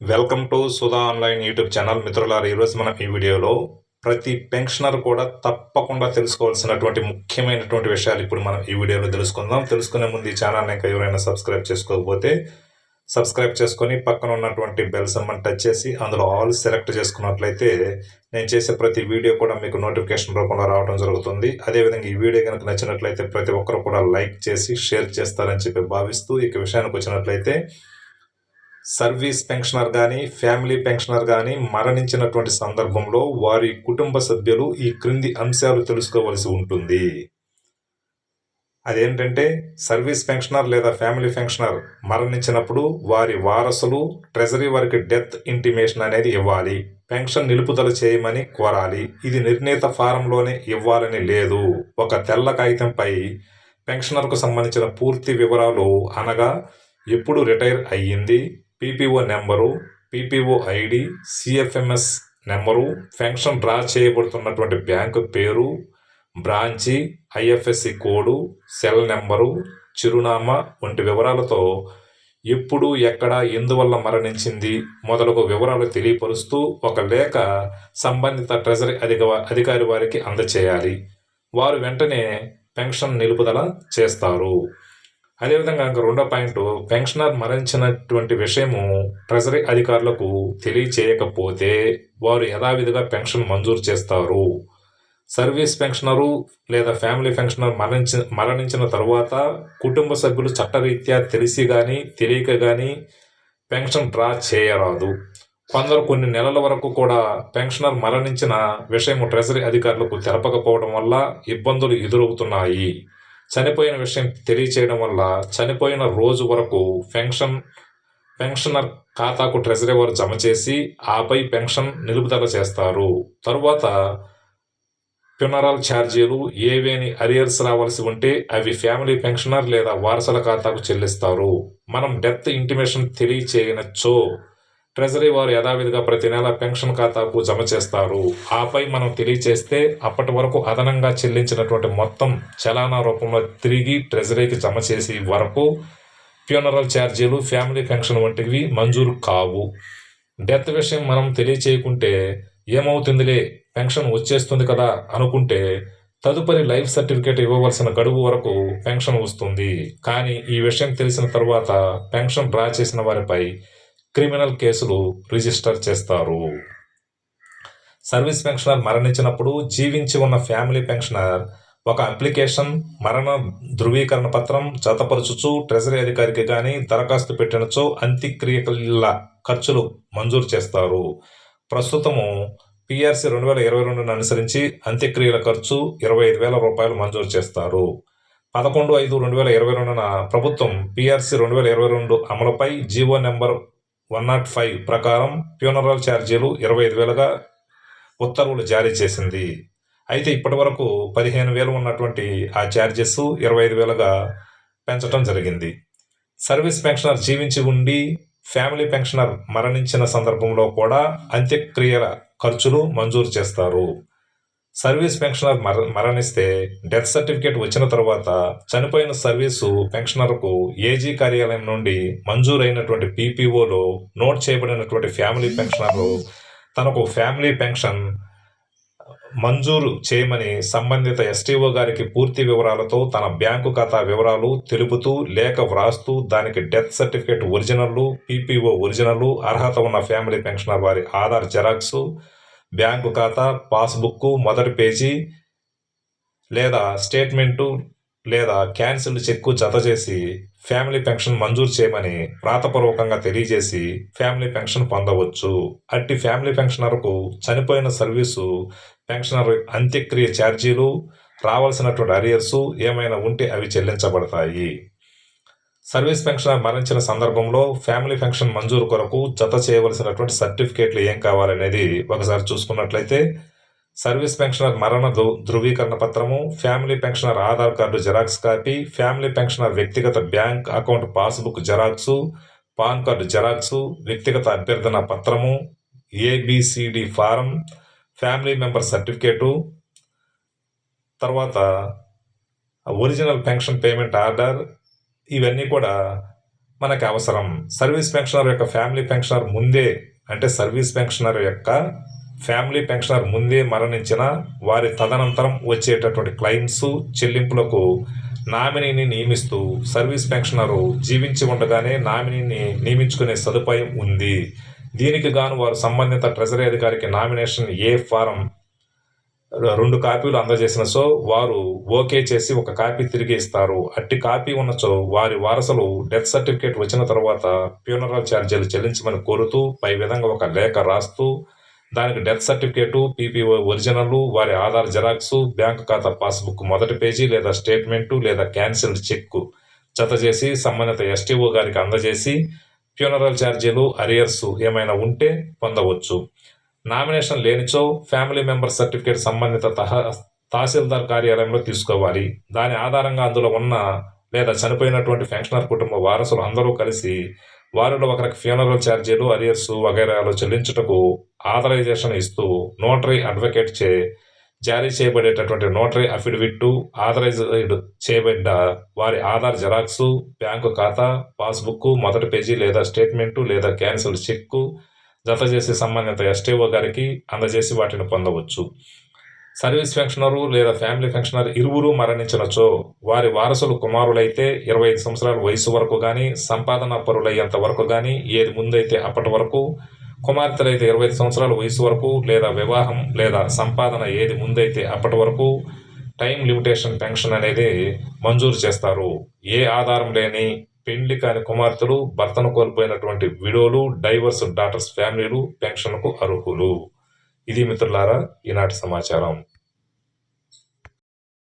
Welcome to Sudha online YouTube channel. మిత్రులారు ఈరోజు మనం ఈ వీడియోలో ప్రతి పెన్షనర్ కూడా తప్పకుండా తెలుసుకోవాల్సినటువంటి ముఖ్యమైనటువంటి విషయాలు ఇప్పుడు మనం ఈ వీడియోలో తెలుసుకుందాం. తెలుసుకునే ముందు ఈ ఛానల్ని ఇంకా ఎవరైనా సబ్స్క్రైబ్ చేసుకోకపోతే సబ్స్క్రైబ్ చేసుకొని పక్కన ఉన్నటువంటి బెల్ సమ్మని టచ్ చేసి అందులో ఆల్ సెలెక్ట్ చేసుకున్నట్లయితే నేను చేసే ప్రతి వీడియో కూడా మీకు నోటిఫికేషన్ రూపంలో రావడం జరుగుతుంది. అదేవిధంగా ఈ వీడియో కనుక నచ్చినట్లయితే ప్రతి ఒక్కరు కూడా లైక్ చేసి షేర్ చేస్తారని చెప్పి భావిస్తూ ఇక విషయానికి వచ్చినట్లయితే సర్వీస్ పెన్షనర్ కానీ ఫ్యామిలీ పెన్షనర్ కానీ మరణించినటువంటి సందర్భంలో వారి కుటుంబ సభ్యులు ఈ క్రింది అంశాలు తెలుసుకోవలసి ఉంటుంది. అదేంటంటే సర్వీస్ పెన్షనర్ లేదా ఫ్యామిలీ పెన్షనర్ మరణించినప్పుడు వారి వారసులు ట్రెజరీ వారికి డెత్ ఇంటిమేషన్ అనేది ఇవ్వాలి. పెన్షన్ నిలుపుదల చేయమని కోరాలి. ఇది నిర్ణీత ఫారంలోనే ఇవ్వాలని లేదు. ఒక తెల్ల కాగితంపై పెన్షనర్కు సంబంధించిన పూర్తి వివరాలు అనగా ఎప్పుడు రిటైర్ అయ్యింది PPO number PPO ID CFMS number pension draw చేయబడుతున్నటువంటి bank పేరు branch IFSC code cell number చిరునామా వంటి వివరాలతో ఎప్పుడు ఎక్కడ ఎందువల్ల మరణించింది మొదలగు వివరాలు తెలియపరుస్తూ ఒక లేఖ సంబంధిత ట్రెజరీ అధిక అధికారి వారికి అందచేయాలి. వారు వెంటనే పెన్షన్ నిలుపుదల చేస్తారు. అదేవిధంగా ఇంకా రెండో పాయింట్ పెన్షనర్ మరణించినటువంటి విషయము ట్రెజరీ అధికారులకు తెలియచేయకపోతే వారు యథావిధిగా పెన్షన్ మంజూరు చేస్తారు. సర్వీస్ పెన్షనరు లేదా ఫ్యామిలీ పెన్షనర్ మరణించి మరణించిన తర్వాత కుటుంబ సభ్యులు చట్టరీత్యా తెలిసి కానీ తెలియక కానీ పెన్షన్ డ్రా చేయరాదు. కొందరు కొన్ని నెలల వరకు కూడా పెన్షనర్ మరణించిన విషయం ట్రెజరీ అధికారులకు తెలపకపోవడం వల్ల ఇబ్బందులు ఎదురవుతున్నాయి. చనిపోయిన విషయం తెలియచేయడం వల్ల చనిపోయిన రోజు వరకు పెన్షన్ పెన్షనర్ ఖాతాకు ట్రెజరీ వారు జమ చేసి ఆపై పెన్షన్ నిలుపుదల చేస్తారు. తరువాత ఫ్యూనరల్ ఛార్జీలు ఏవేని అరియర్స్ రావాల్సి ఉంటే అవి ఫ్యామిలీ పెన్షనర్ లేదా వారసుల ఖాతాకు చెల్లిస్తారు. మనం డెత్ ఇంటిమేషన్ తెలియచేయనచ్చో ట్రెజరీ వారు యథావిధిగా ప్రతి నెల పెన్షన్ ఖాతాకు జమ చేస్తారు. ఆపై మనం తెలియచేస్తే అప్పటి వరకు అదనంగా చెల్లించినటువంటి మొత్తం చలానా రూపంలో తిరిగి ట్రెజరీకి జమ చేసి వరకు ఫ్యూనరల్ ఛార్జీలు ఫ్యామిలీ పెన్షన్ వంటివి మంజూరు కావు. డెత్ విషయం మనం తెలియచేయకుంటే ఏమవుతుందిలే? పెన్షన్ వచ్చేస్తుంది కదా అనుకుంటే తదుపరి లైఫ్ సర్టిఫికేట్ ఇవ్వవలసిన గడువు వరకు పెన్షన్ వస్తుంది. కానీ ఈ విషయం తెలిసిన తర్వాత పెన్షన్ డ్రా చేసిన వారిపై క్రిమినల్ కేసులు రిజిస్టర్ చేస్తారు. సర్వీస్ పెన్షనర్ మరణించినప్పుడు జీవించి ఉన్న ఫ్యామిలీ పెన్షనర్ ఒక అప్లికేషన్ మరణ ధృవీకరణ పత్రం జతపరచుచు ట్రెజరీ అధికారికి కానీ దరఖాస్తు పెట్టినచో అంత్యక్రియల ఖర్చులు మంజూరు చేస్తారు. ప్రస్తుతము పిఆర్సి రెండు వేల ఇరవై రెండును అనుసరించి అంత్యక్రియల ఖర్చు ఇరవై ఐదు వేల రూపాయలు మంజూరు చేస్తారు. పదకొండు ఐదు రెండు వేల ఇరవై రెండున ప్రభుత్వం పిఆర్సి రెండు వేల ఇరవై రెండు అమలుపై GO number one nought five ప్రకారం ఫ్యూనరల్ ఛార్జీలు ఇరవై ఐదు వేలుగా ఉత్తర్వులు జారీ చేసింది. అయితే ఇప్పటి వరకు పదిహేను వేలు ఉన్నటువంటి ఆ ఛార్జెస్ ఇరవై ఐదు వేలుగా పెంచడం జరిగింది. సర్వీస్ పెన్షనర్ జీవించి ఉండి ఫ్యామిలీ పెన్షనర్ మరణించిన సందర్భంలో కూడా అంత్యక్రియల ఖర్చులు మంజూరు చేస్తారు. సర్వీస్ పెన్షనర్ మర మరణిస్తే డెత్ సర్టిఫికేట్ వచ్చిన తర్వాత చనిపోయిన సర్వీసు పెన్షనర్కు ఏజీ కార్యాలయం నుండి మంజూరైనటువంటి పీపీఓలో నోట్ చేయబడినటువంటి ఫ్యామిలీ పెన్షనర్ తనకు ఫ్యామిలీ పెన్షన్ మంజూరు చేయమని సంబంధిత ఎస్టీఓ గారికి పూర్తి వివరాలతో తన బ్యాంకు ఖాతా వివరాలు తెలుపుతూ లేఖ వ్రాస్తూ దానికి డెత్ సర్టిఫికేట్ ఒరిజినల్లు పీపీఓ ఒరిజినల్లు అర్హత ఉన్న ఫ్యామిలీ పెన్షనర్ వారి ఆధార్ జెరాక్సు బ్యాంకు ఖాతా పాస్బుక్ మొదటి పేజీ లేదా స్టేట్మెంటు లేదా క్యాన్సిల్ చెక్కు జత చేసి ఫ్యామిలీ పెన్షన్ మంజూరు చేయమని వ్రాతపూర్వకంగా తెలియజేసి ఫ్యామిలీ పెన్షన్ పొందవచ్చు. అట్టి ఫ్యామిలీ పెన్షనర్కు చనిపోయిన సర్వీసు పెన్షనర్ అంత్యక్రియ ఛార్జీలు రావాల్సినటువంటి అరియర్స్ ఏమైనా ఉంటే అవి చెల్లించబడతాయి. సర్వీస్ పెన్షనర్ మరణించిన సందర్భంలో ఫ్యామిలీ పెన్షన్ మంజూరు కొరకు జత చేయవలసినటువంటి సర్టిఫికేట్లు ఏం కావాలనేది ఒకసారి చూసుకున్నట్లయితే సర్వీస్ పెన్షనర్ మరణ ధృవీకరణ పత్రము family pensioner Aadhaar card xerox copy family pensioner వ్యక్తిగత bank account passbook xerox PAN card xerox వ్యక్తిగత అభ్యర్థన పత్రము ABCD form family member certificate తర్వాత ఒరిజినల్ పెన్షన్ పేమెంట్ ఆర్డర్ ఇవన్నీ కూడా మనకి అవసరం. సర్వీస్ పెన్షనర్ యొక్క ఫ్యామిలీ పెన్షనర్ ముందే అంటే సర్వీస్ పెన్షనర్ యొక్క ఫ్యామిలీ పెన్షనర్ ముందే మరణించిన వారి తదనంతరం వచ్చేటటువంటి క్లైమ్స్ చెల్లింపులకు నామినీని నియమిస్తూ సర్వీస్ పెన్షనరు జీవించి ఉండగానే నామినీని నియమించుకునే సదుపాయం ఉంది. దీనికి గాను వారు సంబంధిత ట్రెజరీ అధికారికి నామినేషన్ ఏ ఫారం రెండు కాపీలు అందజేసిన సో వారు ఓకే చేసి ఒక కాపీ తిరిగి ఇస్తారు. అట్టి కాపీ ఉన్నచో వారి వారసులు డెత్ సర్టిఫికేట్ వచ్చిన తర్వాత ఫ్యూనరల్ ఛార్జీలు చెల్లించమని కోరుతూ పై విధంగా ఒక లేఖ రాస్తూ దానికి డెత్ సర్టిఫికేటు పీపీఓ ఒరిజినల్ వారి ఆధార్ జిరాక్స్ బ్యాంక్ ఖాతా పాస్బుక్ మొదటి పేజీ లేదా స్టేట్మెంటు లేదా క్యాన్సిల్డ్ చెక్ జత చేసి సంబంధిత ఎస్టీఓ గారికి అందజేసి ఫ్యూనరల్ ఛార్జీలు అరియర్స్ ఏమైనా ఉంటే పొందవచ్చు. నామినేషన్ లేనిచో ఫ్యామిలీ మెంబర్ సర్టిఫికేట్ సంబంధిత తహ తహసీల్దార్ కార్యాలయంలో తీసుకోవాలి. దాని ఆధారంగా అందులో ఉన్న లేదా చనిపోయినటువంటి పెన్షనర్ కుటుంబ వారసులు అందరూ కలిసి వారిలో ఒకరికి ఫ్యూనరల్ ఛార్జీలు అరియర్స్ వగైరాలు చెల్లించుటకు ఆథరైజేషన్ ఇస్తూ నోటరీ అడ్వకేట్ చే జారీ చేయబడేటటువంటి నోటరీ అఫిడవిట్ ఆథరైజ్డ్ చేయబడ్డ వారి ఆధార్ జెరాక్స్ బ్యాంకు ఖాతా పాస్బుక్ మొదటి పేజీ లేదా స్టేట్మెంటు లేదా క్యాన్సిల్ చెక్కు జత చేసి సంబంధిత ఎస్టీఓ గారికి అందజేసి వాటిని పొందవచ్చు. సర్వీస్ పెన్షనరు లేదా ఫ్యామిలీ పెన్షనర్ ఇరువురు మరణించినచో వారి వారసులు కుమారులైతే ఇరవై ఐదు సంవత్సరాల వయసు వరకు కానీ సంపాదన పరులయ్యేంత వరకు కానీ ఏది ముందైతే అప్పటి వరకు కుమార్తెలైతే ఇరవై ఐదు సంవత్సరాల వయసు వరకు లేదా వివాహం లేదా సంపాదన ఏది ముందైతే అప్పటి వరకు టైం లిమిటేషన్ పెన్షన్ అనేది మంజూరు చేస్తారు. ఏ ఆధారం లేని పెండ్లి కాని కుమార్తెలు భర్తను కోల్పోయినటువంటి విడోలు డైవర్స్ డాటర్స్ ఫ్యామిలీలు పెన్షన్కు అర్హులు. ఇది మిత్రులారా ఈనాటి సమాచారం.